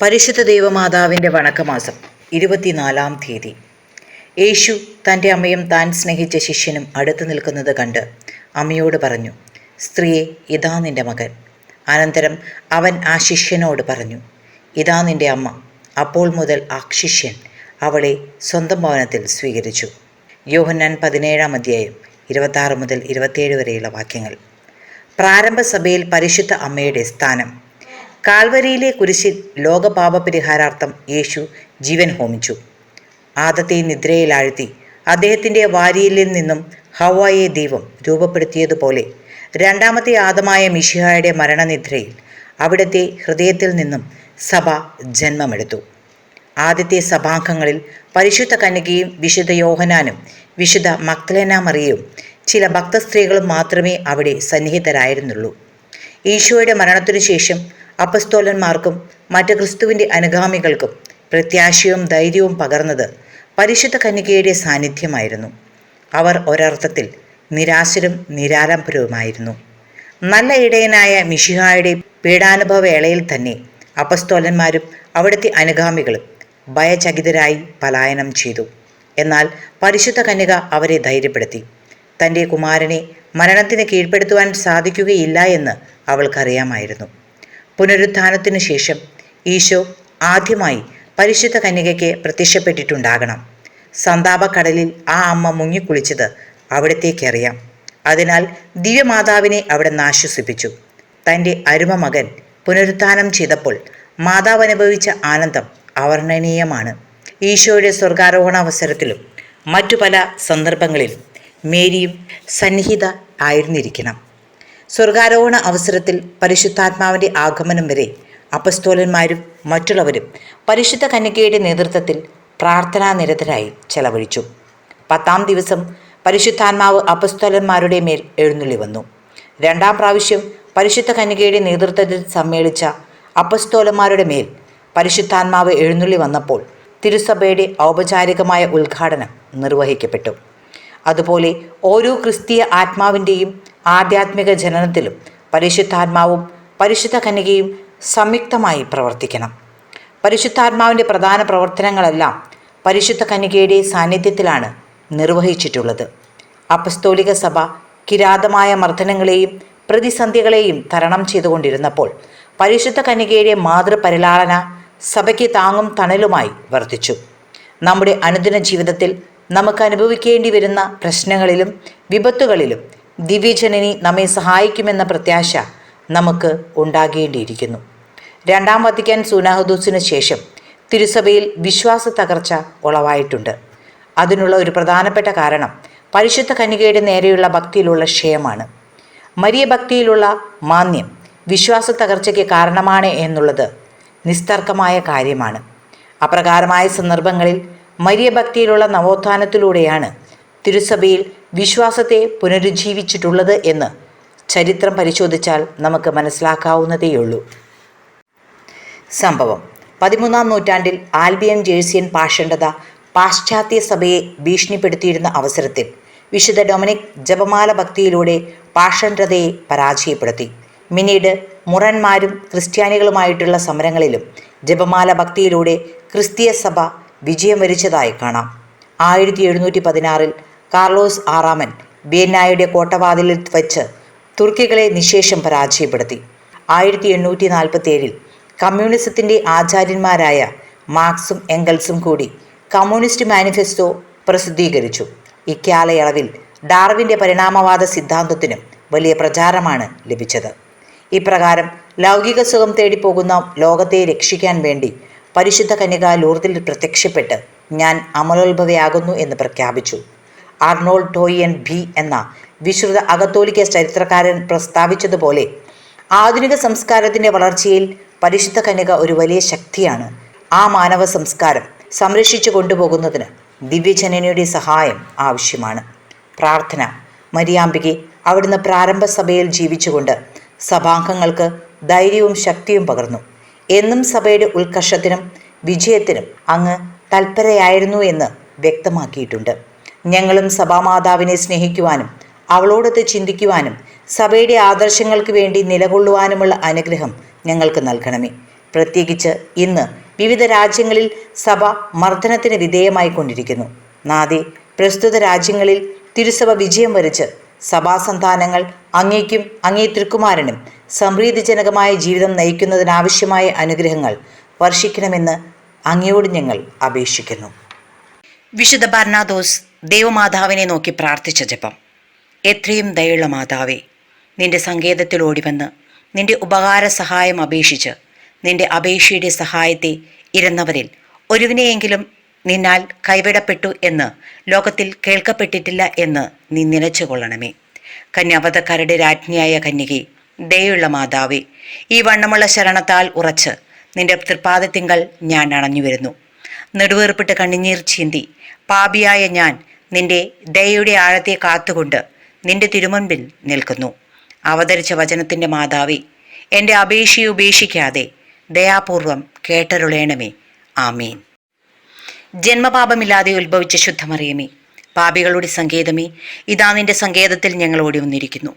പരിശുദ്ധ ദൈവമാതാവിന്റെ വണക്കമാസം ഇരുപത്തിനാലാം തീയതി. യേശു തന്റെ അമ്മയും താൻ സ്നേഹിച്ച ശിഷ്യനും അടുത്തു നിൽക്കുന്നത് കണ്ട് അമ്മയോട് പറഞ്ഞു സ്ത്രീയെ ഇതാ നിന്റെ മകൻ. അനന്തരം അവൻ ആ ശിഷ്യനോട് പറഞ്ഞു ഇതാ നിന്റെ അമ്മ. അപ്പോൾ മുതൽ ആ ശിഷ്യൻ അവളെ സ്വന്തം ഭവനത്തിൽ സ്വീകരിച്ചു. യോഹന്നാൻ പതിനേഴാം അധ്യായം ഇരുപത്താറ് മുതൽ ഇരുപത്തേഴ് വരെയുള്ള വാക്യങ്ങൾ. പ്രാരംഭ സഭയിൽ പരിശുദ്ധ അമ്മയുടെ സ്ഥാനം കാൽവരിയിലെ കുരിശിൽ ലോകപാപപരിഹാരാർത്ഥം യേശു ജീവൻ ഹോമിച്ചു. ആദത്തെ നിദ്രയിലാഴ്ത്തി അദ്ദേഹത്തിന്റെ വാരിയിലിൽ നിന്നും ഹവായെ ദൈവം രൂപപ്പെടുത്തിയതുപോലെ രണ്ടാമത്തെ ആദമായ മിഷിഹായുടെ മരണനിദ്രയിൽ അവിടുത്തെ ഹൃദയത്തിൽ നിന്നും സഭ ജന്മമെടുത്തു. ആദ്യത്തെ സഭാംഗങ്ങളിൽ പരിശുദ്ധ കന്യകയും വിശുദ്ധ യോഹനാനും വിശുദ്ധ മക്തലേന മറിയയും ചില ഭക്തസ്ത്രീകളും മാത്രമേ അവിടെ സന്നിഹിതരായിരുന്നുള്ളൂ. ഈശോയുടെ മരണത്തിനു ശേഷം അപ്പസ്തോലന്മാർക്കും മറ്റ് ക്രിസ്തുവിന്റെ അനുഗാമികൾക്കും പ്രത്യാശയും ധൈര്യവും പകർന്നത് പരിശുദ്ധ കന്യകയുടെ സാന്നിധ്യമായിരുന്നു. അവർ ഒരർത്ഥത്തിൽ നിരാശരും നിരാലംബരവുമായിരുന്നു നല്ല ഇടയനായ മിഷിഹായുടെ പീഡാനുഭവ വേളയിൽ തന്നെ അപസ്തോലന്മാരും അവിടുത്തെ അനുഗാമികളും ഭയചകിതരായി പലായനം ചെയ്തു. എന്നാൽ പരിശുദ്ധ കന്യക അവരെ ധൈര്യപ്പെടുത്തി. തന്റെ കുമാരനെ മരണത്തിന് കീഴ്പ്പെടുത്തുവാൻ സാധിക്കുകയില്ല എന്ന് അവൾക്കറിയാമായിരുന്നു. പുനരുത്ഥാനത്തിനു ശേഷം ഈശോ ആദ്യമായി പരിശുദ്ധ കന്യകയ്ക്ക് പ്രത്യക്ഷപ്പെട്ടിട്ടുണ്ടാകണം. സന്താപക്കടലിൽ ആ അമ്മ മുങ്ങിക്കുളിച്ചത് അവിടത്തേക്കറിയാം. അതിനാൽ ദിവ്യമാതാവിനെ അവിടെ നാശ്വസിപ്പിച്ചു തന്റെ അരുമ മകൻ പുനരുത്ഥാനം ചെയ്തപ്പോൾ മാതാവ് അനുഭവിച്ച ആനന്ദം അവർണനീയമാണ്. ഈശോയുടെ സ്വർഗാരോഹണ അവസരത്തിലും മറ്റു പല സന്ദർഭങ്ങളിലും മേരിയും സന്നിഹിത ആയിരുന്നിരിക്കണം. സ്വർഗാരോഹണ അവസരത്തിൽ പരിശുദ്ധാത്മാവിന്റെ ആഗമനം വരെ അപസ്തോലന്മാരും മറ്റുള്ളവരും പരിശുദ്ധ കന്യകയുടെ നേതൃത്വത്തിൽ പ്രാർത്ഥനാ നിരതരായി ചെലവഴിച്ചു. പത്താം ദിവസം പരിശുദ്ധാത്മാവ് അപസ്തോലന്മാരുടെ മേൽ എഴുന്നള്ളി വന്നു. രണ്ടാം പ്രാവശ്യം പരിശുദ്ധ കന്യകയുടെ നേതൃത്വത്തിൽ സമ്മേളിച്ച അപസ്തോലന്മാരുടെ മേൽ പരിശുദ്ധാത്മാവ് എഴുന്നള്ളി വന്നപ്പോൾ തിരുസഭയുടെ ഔപചാരികമായ ഉദ്ഘാടനം നിർവഹിക്കപ്പെട്ടു. അതുപോലെ ഓരോ ക്രിസ്തീയ ആത്മാവിന്റെയും ആധ്യാത്മിക ജനനത്തിലും പരിശുദ്ധാത്മാവും പരിശുദ്ധ കന്യകയും സംയുക്തമായി പ്രവർത്തിക്കണം. പരിശുദ്ധാത്മാവിന്റെ പ്രധാന പ്രവർത്തനങ്ങളെല്ലാം പരിശുദ്ധ കന്യകയുടെ സാന്നിധ്യത്തിലാണ് നിർവഹിച്ചിട്ടുള്ളത്. അപസ്തോലിക സഭ കിരാതമായ മർദ്ദനങ്ങളെയും പ്രതിസന്ധികളെയും തരണം ചെയ്തുകൊണ്ടിരുന്നപ്പോൾ പരിശുദ്ധ കന്യകയുടെ മാതൃപരിലാളന സഭയ്ക്ക് താങ്ങും തണലുമായി വർദ്ധിച്ചു നമ്മുടെ അനുദിന ജീവിതത്തിൽ നമുക്ക് അനുഭവിക്കേണ്ടി വരുന്ന പ്രശ്നങ്ങളിലും വിപത്തുകളിലും ദിവ്യജനനി നമ്മെ സഹായിക്കുമെന്ന പ്രത്യാശ നമുക്ക് ഉണ്ടാകേണ്ടിയിരിക്കുന്നു. രണ്ടാം വത്തിക്കാൻ സൂനാഹദൂസിന് ശേഷം തിരുസഭയിൽ വിശ്വാസ തകർച്ച ഉളവായിട്ടുണ്ട്. അതിനുള്ള ഒരു പ്രധാനപ്പെട്ട കാരണം പരിശുദ്ധ കന്യകയുടെ നേരെയുള്ള ഭക്തിയിലുള്ള ക്ഷയമാണ്. മരിയ ഭക്തിയിലുള്ള മാന്യം വിശ്വാസ തകർച്ചയ്ക്ക് കാരണമാണ് എന്നുള്ളത് നിസ്തർക്കമായ കാര്യമാണ്. അപ്രകാരമായ സന്ദർഭങ്ങളിൽ മരിയ ഭക്തിയിലുള്ള നവോത്ഥാനത്തിലൂടെയാണ് തിരുസഭയിൽ വിശ്വാസത്തെ പുനരുജ്ജീവിച്ചിട്ടുള്ളത് എന്ന് ചരിത്രം പരിശോധിച്ചാൽ നമുക്ക് മനസ്സിലാക്കാവുന്നതേയുള്ളൂ. സംഭവം. പതിമൂന്നാം നൂറ്റാണ്ടിൽ ആൽബിയൻ ജേഴ്സിയൻ പാഷണ്ഡത പാശ്ചാത്യ സഭയെ ഭീഷണിപ്പെടുത്തിയിരുന്ന അവസരത്തിൽ വിശുദ്ധ ഡൊമിനിക് ജപമാല ഭക്തിയിലൂടെ പാഷണ്ഡതയെ പരാജയപ്പെടുത്തി. പിന്നീട് മുറന്മാരും ക്രിസ്ത്യാനികളുമായിട്ടുള്ള സമരങ്ങളിലും ജപമാല ഭക്തിയിലൂടെ ക്രിസ്തീയ സഭ വിജയം വരിച്ചതായി കാണാം. ആയിരത്തി എഴുന്നൂറ്റി പതിനാറിൽ കാർലോസ് ആറാമൻ വിയന്നായുടെ കോട്ടവാതിലിൽ വച്ച് തുർക്കികളെ നിശേഷം പരാജയപ്പെടുത്തി. ആയിരത്തി എണ്ണൂറ്റി നാൽപ്പത്തി ഏഴിൽ കമ്മ്യൂണിസത്തിന്റെ ആചാര്യന്മാരായ മാർക്സും എംഗൽസും കൂടി കമ്മ്യൂണിസ്റ്റ് മാനിഫെസ്റ്റോ പ്രസിദ്ധീകരിച്ചു. ഇക്കാലയളവിൽ ഡാർവിന്റെ പരിണാമവാദ സിദ്ധാന്തത്തിനും വലിയ പ്രചാരമാണ് ലഭിച്ചത്. ഇപ്രകാരം ലൗകിക സുഖം തേടിപ്പോകുന്ന ലോകത്തെ രക്ഷിക്കാൻ വേണ്ടി പരിശുദ്ധ കന്യക ലൂർദിൽ പ്രത്യക്ഷപ്പെട്ട് ഞാൻ അമലോത്ഭവയാകുന്നു എന്ന് പ്രഖ്യാപിച്ചു. ആർണോൾഡ് ടോയിയൻ ബി എന്ന വിശ്രുത അകത്തോലിക്ക ചരിത്രകാരൻ പ്രസ്താവിച്ചതുപോലെ ആധുനിക സംസ്കാരത്തിന്റെ വളർച്ചയിൽ പരിശുദ്ധ കന്യക ഒരു വലിയ ശക്തിയാണ് ആ മാനവ സംസ്കാരം സംരക്ഷിച്ചു കൊണ്ടുപോകുന്നതിന് ദിവ്യജനനയുടെ സഹായം ആവശ്യമാണ്. പ്രാർത്ഥന. മരിയാമ്പികെ അവിടുന്ന് പ്രാരംഭ സഭയിൽ ജീവിച്ചുകൊണ്ട് സഭാംഗങ്ങൾക്ക് ധൈര്യവും ശക്തിയും പകർന്നു. എന്നും സഭയുടെ ഉത്കർഷത്തിനും വിജയത്തിനും അങ്ങ് തൽപരയായിരുന്നു എന്ന് വ്യക്തമാക്കിയിട്ടുണ്ട്. ഞങ്ങളും സഭാമാതാവിനെ സ്നേഹിക്കുവാനും അവളോടൊത്ത് ചിന്തിക്കുവാനും സഭയുടെ ആദർശങ്ങൾക്ക് വേണ്ടി നിലകൊള്ളുവാനുമുള്ള അനുഗ്രഹം ഞങ്ങൾക്ക് നൽകണമേ. പ്രത്യേകിച്ച് ഇന്ന് വിവിധ രാജ്യങ്ങളിൽ സഭ മർദ്ദനത്തിന് വിധേയമായി കൊണ്ടിരിക്കുന്നു. നാദി പ്രസ്തുത രാജ്യങ്ങളിൽ തിരുസഭ വിജയം വരിച്ച് സഭാസന്താനങ്ങൾ അങ്ങേക്കും അങ്ങേ തിരുക്കുമാരനും സമൃദ്ധിജനകമായ ജീവിതം നയിക്കുന്നതിനാവശ്യമായ അനുഗ്രഹങ്ങൾ വർഷിക്കണമെന്ന് അങ്ങയോട് ഞങ്ങൾ അപേക്ഷിക്കുന്നു. വിശുദ്ധ ബർണാദോസ് ദേവമാതാവിനെ നോക്കി പ്രാർത്ഥിച്ച ജപം. എത്രയും ദയുള്ള മാതാവേ നിന്റെ സങ്കേതത്തിൽ ഓടിവന്ന് നിന്റെ ഉപകാര സഹായം അപേക്ഷിച്ച് നിന്റെ അപേക്ഷയുടെ സഹായത്തെ ഇരുന്നവരിൽ ഒരുവിനെയെങ്കിലും നിന്നാൽ കൈവിടപ്പെട്ടു എന്ന് ലോകത്തിൽ കേൾക്കപ്പെട്ടിട്ടില്ല എന്ന് നീ നിലച്ചുകൊള്ളണമേ. കന്യാവതക്കാരുടെ രാജ്ഞിയായ കന്യകെ ദയുള്ള മാതാവേ ഈ വണ്ണമുള്ള ശരണത്താൽ ഉറച്ച് നിന്റെ തൃപ്പാദത്തിങ്കൾ ഞാൻ അണഞ്ഞു വരുന്നു നെടുവേർപ്പിട്ട് കണ്ണുനീർ ചിന്തി. പാപിയായ ഞാൻ നിന്റെ ദയയുടെ ആഴത്തെ കാത്തുകൊണ്ട് നിന്റെ തിരുമുൻപിൽ നിൽക്കുന്നു. അവതരിച്ച വചനത്തിന്റെ മാതാവി എന്റെ അപേക്ഷയെ ഉപേക്ഷിക്കാതെ ദയാപൂർവം കേട്ടരുളേണമേ. ആമീൻ. ജന്മപാപമില്ലാതെ ഉത്ഭവിച്ച ശുദ്ധമറിയമേ പാപികളുടെ സങ്കേതമേ ഇതാ നിന്റെ സങ്കേതത്തിൽ ഞങ്ങൾ ഓടി വന്നിരിക്കുന്നു.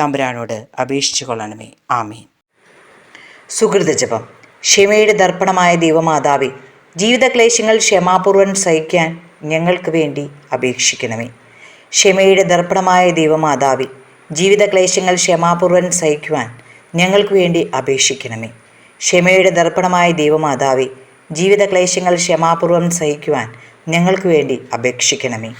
തമ്പുരാനോട് അപേക്ഷിച്ചു കൊള്ളണമേ. ആമീൻ. സുഹൃത ജപം. ക്ഷമയുടെ ദർപ്പണമായ ദൈവമാതാവേ ജീവിതക്ലേശങ്ങൾ ക്ഷമാപൂർവൻ സഹിക്കാൻ ഞങ്ങൾക്ക് വേണ്ടി അപേക്ഷിക്കണമേ. ക്ഷമയുടെ ദർപ്പണമായ ദൈവമാതാവി ജീവിതക്ലേശങ്ങൾ ക്ഷമാപൂർവൻ സഹിക്കുവാൻ ഞങ്ങൾക്ക് വേണ്ടി അപേക്ഷിക്കണമേ. ക്ഷമയുടെ ദർപ്പണമായ ദൈവമാതാവി ജീവിതക്ലേശങ്ങൾ ക്ഷമാപൂർവം സഹിക്കുവാൻ ഞങ്ങൾക്ക് വേണ്ടി അപേക്ഷിക്കണമേ.